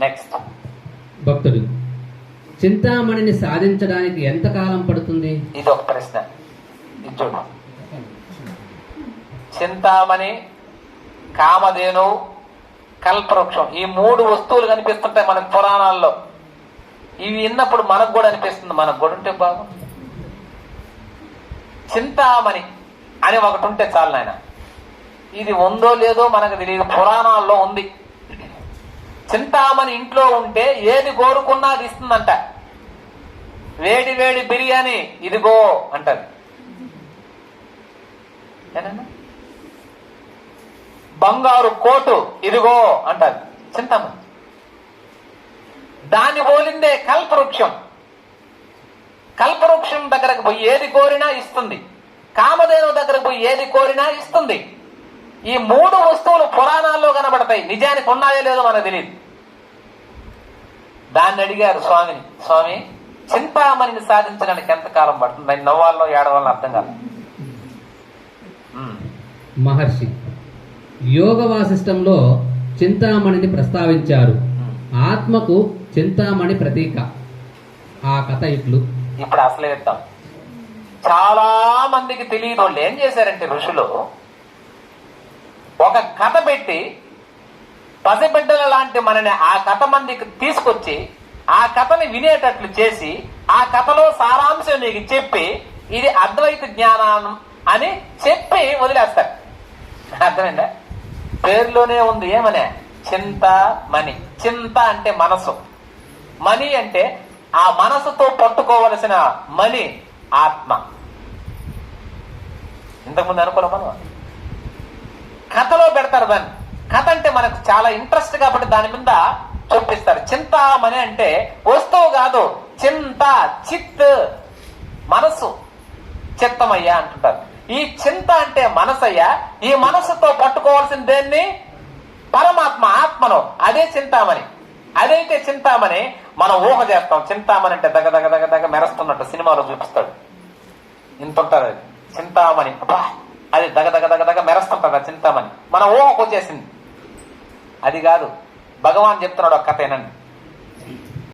Next భక్తుడు చింతామణిని సాధించడానికి ఎంతకాలం పడుతుంది? ఇది ఒక ప్రశ్న. చూడు. చింతామణి కామధేను కల్పవృక్షం ఈ మూడు వస్తువులు కనిపిస్తుంటాయి మనకు పురాణాల్లో. ఇవి విన్నప్పుడు మనకు కూడా అనిపిస్తుంది. మనకు కూడా ఉంటే బాగుంది చింతామణి అని ఒకటి ఉంటే చాలు నాయన. ఇది ఉందో లేదో మనకు తెలియదు. పురాణాల్లో ఉంది. చింతామణి ఇంట్లో ఉంటే ఏది కోరుకున్నా అది ఇస్తుందంట. వేడి వేడి బిర్యానీ ఇదిగో అంటారు బంగారు కోటు ఇదిగో అంటారు చింతామణి దాన్ని పోలిందే కల్పవృక్షం. కల్పవృక్షం దగ్గరకు పోయి ఏది కోరినా ఇస్తుంది. కామధేను దగ్గరకు పోయి ఏది కోరినా ఇస్తుంది. ఈ మూడు వస్తువులు కనబడతాయి నిజానికి ఉన్నాయో లేదో మనకు తెలియదు దాన్ని అడిగారు స్వామిని స్వామి చింతామణిని సాధించడానికి ఎంతకాలం పడుతుంది? దాన్ని నవ్వాలో ఏడవాలో అర్థం కాదు. మహర్షి యోగ వాసిష్టంలో చింతామణిని ప్రస్తావించారు. ఆత్మకు చింతామణి ప్రతీక. ఆ కథ ఇట్లు. ఇప్పుడు అసలు ఇద్దాం చాలా మందికి తెలియని వాళ్ళు ఏం చేశారంటే ఋషులు ఒక కథ పెట్టి పసిబిడ్డల లాంటి మనని ఆ కథ మందికి తీసుకొచ్చి ఆ కథని వినేటట్లు చేసి ఆ కథలో సారాంశం నీకు చెప్పి ఇది అద్వైత జ్ఞానం అని చెప్పి వదిలేస్తారు. అర్థమైందా? పేరులోనే ఉంది ఏమనే? చింత మణి. చింత అంటే మనసు. మణి అంటే ఆ మనసుతో పట్టుకోవలసిన మణి ఆత్మ. ఇంతకుముందు అనుకోలే మనం? కథలో పెడతారు దాన్ని. కథ అంటే మనకు చాలా ఇంట్రెస్ట్ కాబట్టి దాని మీద చూపిస్తారు. చింతామణి అంటే వస్తువు కాదు చింత చిత్ మనసు. చిత్తమయ్యా అంటుంటారు. ఈ చింత అంటే మనసయ్యా. ఈ మనసుతో పట్టుకోవాల్సిన దేన్ని పరమాత్మ ఆత్మను. అదే చింతామణి. అదైతే చింతామణి మనం ఊహ చేస్తాం. చింతామణి అంటే దగ దగ దగ దగ మెరుస్తున్నట్టు సినిమాలో చూపిస్తాడు. ఇంత ఉంటుంది అది. చింతామణి. అబ్బా! అది దగ దగ దగ దగ మెరుస్తుంటది చింతామణి. మన ఊహకు వచ్చేసింది. అది కాదు. భగవాన్ చెప్తున్నాడు ఒక్క కథ